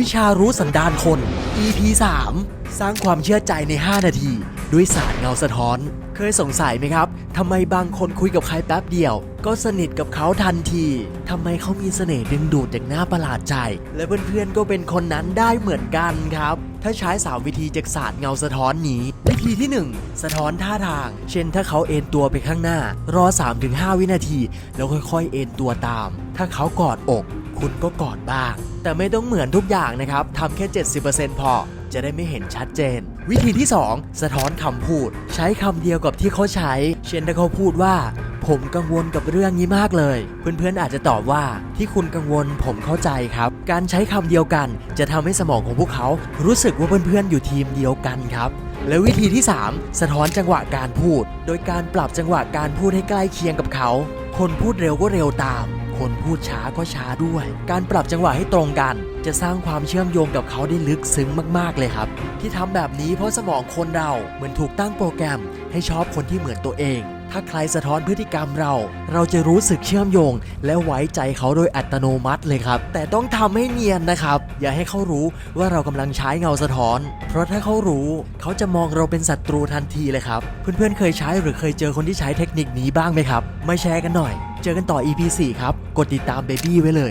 วิชารู้สันดานคน EP 3 สร้างความเชื่อใจใน 5 นาที ด้วยศาสตร์เงาสะท้อน เคยสงสัยไหมครับทำไมบางคนคุยกับใครแป๊บเดียว ก็สนิทกับเขาทันทีทำไมเขามีเสน่ห์ดึงดูดอย่างน่าประหลาดใจ และเพื่อนๆก็เป็นคนนั้นได้เหมือนกันครับ ถ้าใช้สามวิธีจากศาสตร์เงาสะท้อนนี้ วิธีที่ 1 สะท้อนท่าทาง เช่น ถ้าเขาเอนตัวไปข้างหน้า รอ 3-5 วินาที แล้วค่อยๆ เอนตัวตาม ถ้าเขากอดอก คุณก็กอดบ้าง แต่ไม่ต้องเหมือนทุกอย่างนะครับทำแค่ 70%พอ จะได้ไม่เห็นชัดเจน วิธีที่ 2 สะท้อนคำพูด ใช้คำเดียวกับที่เขาใช้ เช่นถ้าเขาพูดว่า ผมกังวลกับเรื่องนี้มากเลย เพื่อนๆอาจจะตอบว่าที่คุณกังวลผมเข้าใจครับ การใช้คำเดียวกันจะทำให้สมองของพวกเขา รู้สึกว่าเพื่อนๆอยู่ทีมเดียวกันครับและวิธีที่ 3 สะท้อนจังหวะการพูด โดยการปรับจังหวะการพูดให้ใกล้เคียงกับเขา คนพูดเร็วก็เร็วตาม คนพูดช้าก็ช้าด้วย การปรับจังหวะให้ตรงกัน จะสร้างความเชื่อมโยงกับเขาได้ลึกซึ้งมาก ๆ เลยครับ ที่ทำแบบนี้เพราะสมองคนเราเหมือนถูกตั้งโปรแกรม ให้ชอบคนที่เหมือนตัวเอง ถ้าใครสะท้อนพฤติกรรมเรา เราจะรู้สึกเชื่อมโยง และไว้ใจเขาโดยอัตโนมัติเลยครับ แต่ต้องทำให้เนียนนะครับ อย่าให้เขารู้ว่าเรากำลังใช้เงาสะท้อน เพราะถ้าเขารู้ เขาจะมองเราเป็นศัตรูทันทีเลยครับ เพื่อนๆเคยใช้หรือเคยเจอคนที่ใช้เทคนิคนี้บ้างไหมครับมาแชร์กันหน่อย เจอกันต่อ EP 4 ครับ กดติดตามเบบี้ไว้เลย